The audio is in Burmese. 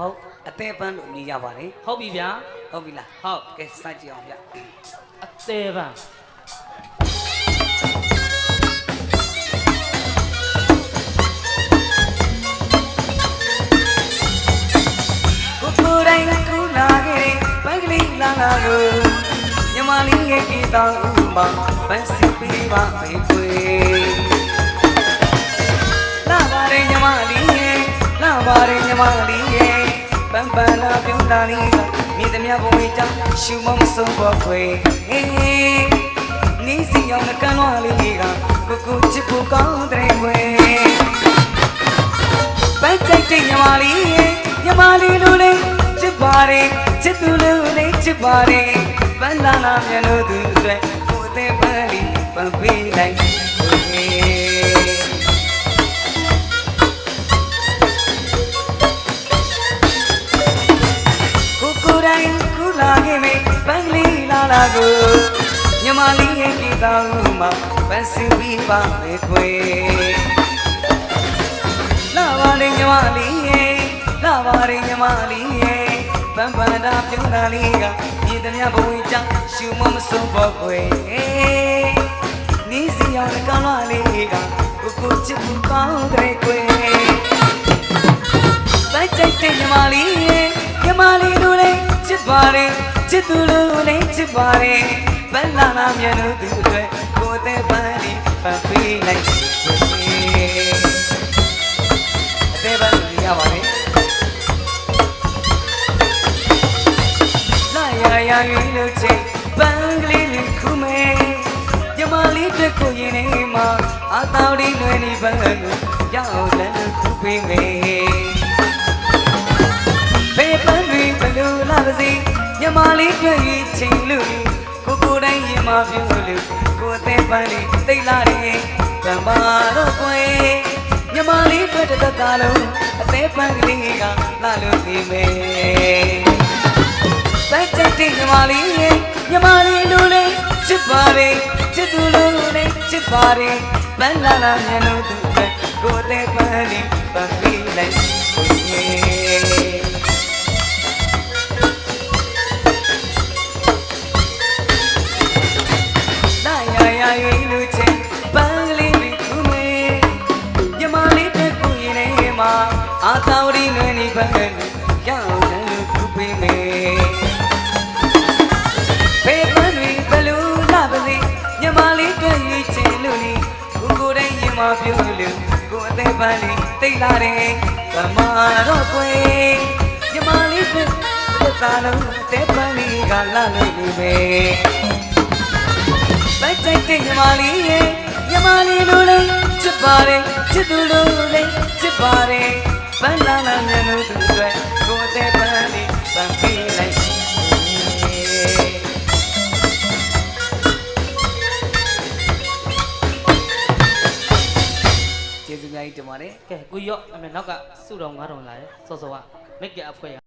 ဟုတ်အသေးပန်းလို့မြင်ကြပါတယ်ဟုတ်ပြီဗျာဟုတ်ပြီလားဟုတ်ကဲစကြည့်အောင်ဗျအသေးပန်းကိုကိုယ်တိုင်ကူလာခဲ့တဲ့ပန်းကလေးလာလာကိုညမလေးရဲ့ကြည်တောင်းဥမပန်းစီပေးပါမေခွေလာပါတယ်ညမလေးရဲ့လာပါတယ်ညမလေး ရဲ့ပန်းပန်းလာပြုံးတာလေးကမြည်သမျှဘုံကြီးကြောင့်ရှူမမဆုံးပေါ်ခွေအေးနီးစီအောင်ကန်းလွားလေးကကိုကိုချစ်ဖို့ကောင်းတဲ့ခွေပန်းကြိုက်တဲ့ညီမလေးရဲ့ညီမလေးလူလေးချစ်ပါတယ်ချစ်သူလူလေးချစ်ပါတယ်ပန်းလာလာမျက်နှာသူအတွက်ကိုယ်တဲ့ပန်းလေးပန်းပေးလိုက်ကို လာခဲ့မေပန်းကလေးလာလာကိုညီမလေးရဲ့ကြည်တောင်းမှာပန်းစင်ပြီးပါမယ်ခွေလာပါလေညီမလေးရေလာပါလေညီမလေးရေပန်းပန်းတာပြုံးတာလေးကမြေသမျှဘဝကြောင့်ရှူမမဆုံးပေါ်ခွေနီးစီအောင်ကောင်းလာလေးကကိုကိုချစ်ဖို့ကောင်းတဲ့ခွေတိုက်ကြိုက်တဲ့ညီမလေးရေညီမလေးတို့လေး ချစ်ပါလေချစ်သူတို့လေးချစ်ပါလေပန်းလာလာမြန်လို့သူအတွက်ကိုယ်တဲ့ပန်းလေးပန်းပေးလိုက်ခွေအသေးပဲလို့ရပါတယ်လာရရရွေးလို့ချိန်ပန်းကလေးလေးခုမဲညမလေးတက်ကိုရင်နေမှာအတော်ဒီလွယ်နေပန်းကိုရောက်လန်းခုပေးမယ် လေးတွေ့ရင်ချိန်လို့ကိုကိုတိုင်းရင်မပြုံးလို့ကိုအသေးပန်းလေးသိလာတယ်ဗံပါတော့ကွယ်ညမလေးတွေ့တဲ့တသားလုံးအသေးပန်းကလေးကလာလို့နေမယ်။တိုက်ကြိုက်တဲ့ညမလေးရဲ့ညမလေးလူလေးချစ်ပါတယ်ချစ်သူလူလေးချစ်ပါတယ်ပန်းလာလာမျက်နှာသူပဲကိုယ်တဲ့ပန်းလေးပန်းပြီးလိုက်ကိုယ် ပန်းလေးတိတ်လာတယ်ဗမာတော့ကွယ်ညမလေးတွေ့တဲ့သားလုံးအသေးပန်းလေးကလာလို့နေမယ်လိုက်တိုက်တဲ့ညီမလေးရဲ့ညီမလေးလိုလေးချစ်ပါတယ်ချစ်သူလို များကြီးတင်ပါတယ်ကဲကိုရော့အမေနောက်ကစုတော်9000လာတယ်စောစောကမိတ်ကအဖွဲက